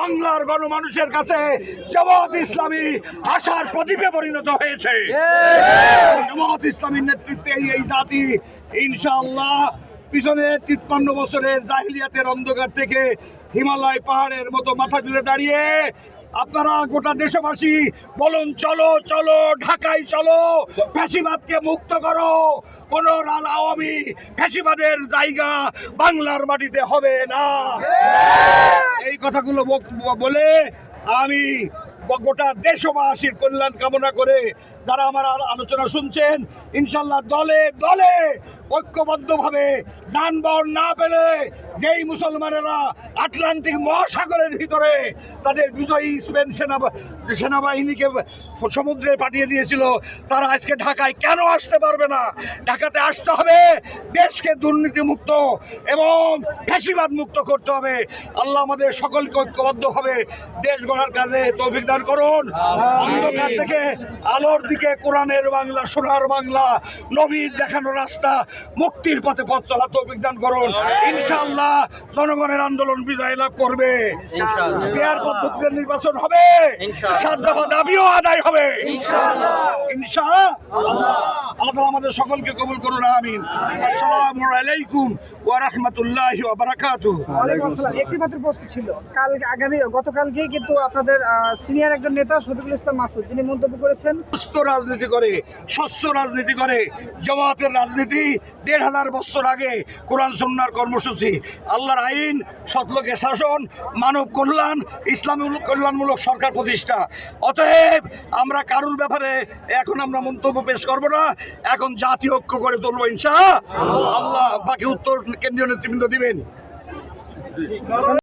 বাংলার গণমানুষের কাছে জামাত ইসলামী আশার প্রদীপে পরিণত হয়েছে। জামাত ইসলামীর নেতৃত্বে এই- জাতি ইনশাল্লাহ পিছনের তিপ্পান্ন বছরের জাহিলিয়াতের অন্ধকার থেকে হিমালয় পাহাড়ের মতো মাথা তুলে দাঁড়িয়ে আপনারা গোটা দেশবাসী বলুন, চলো চলো, ঢাকায় চলো, ফ্যাসিবাদকে মুক্ত করো। কোন রাল আওয়ামী ফ্যাসিবাদের জায়গা বাংলার মাটিতে হবে না। এই কথাগুলো বলে আমি গোটা দেশবাসীর কল্যাণ কামনা করে যারা আমার আলো- আলোচনা শুনছেন, ইনশাল্লাহ দলে দলে ঐক্যবদ্ধভাবে যানবাহন না পেলে যেই মুসলমানেরা আটলান্টিক মহাসাগরের ভিতরে তাদের বিজয়ী স্পেন সেনা সেনাবাহিনীকে সমুদ্রে পাঠিয়ে দিয়েছিল, তারা আজকে ঢাকায় কেন আসতে পারবে না? ঢাকাতে আসতে হবে, দেশকে দুর্নীতিমুক্ত এবং ফ্যাসিবাদ মুক্ত করতে হবে। আল্লাহ আমাদের সকলকে ঐক্যবদ্ধভাবে দেশ গড়ার কাজে তৌফিক দান করুন। অন্ধকার থেকে আলোর দিকে কোরআনের বাংলা, সোনার বাংলা, নবীর দেখানো রাস্তা মুক্তির পথে পথ চলা তৌফিক দান করুন। ইনশাল্লাহ জনগণের আন্দোলন বিজয় লাভ করবে। ফেয়ার পদ্ধতিতে নির্বাচন হবে। সাত দফা দাবিও আদায় হবে। ইনশাআল্লাহ। আল্লাহ তাআলা আমাদের সকলকে কবুল করুন আমিন। আসসালামু আলাইকুম ওয়া রাহমাতুল্লাহি ওয়া ওয়ালাইকুম আসসালাম। একটি মাত্র প্রশ্ন ছিল। কাল আগামী গতকালকেই কিন্তু আপনাদের সিনিয়র একজন নেতা শফিকুল ইসলাম মাসুদ যিনি মন্তব্য করেছেন সুস্থ রাজনীতি করে স্বচ্ছ রাজনীতি করে জামাতের রাজনীতি দেড় হাজার বছর আগে কোরআন সন্ন্যার কর্মসূচি আল্লাহর আইন সৎলোকের শাসন মানব কল্যাণ ইসলামী কল্যাণমূলক সরকার প্রতিষ্ঠা। অতএব আমরা কারুর ব্যাপারে এখন আমরা মন্তব্য পেশ করব না। এখন জাতি ঐক্য করে তুলবো ইনশা আল্লাহ বাকি উত্তর কেন্দ্রীয় নেতৃবৃন্দ দিবেন।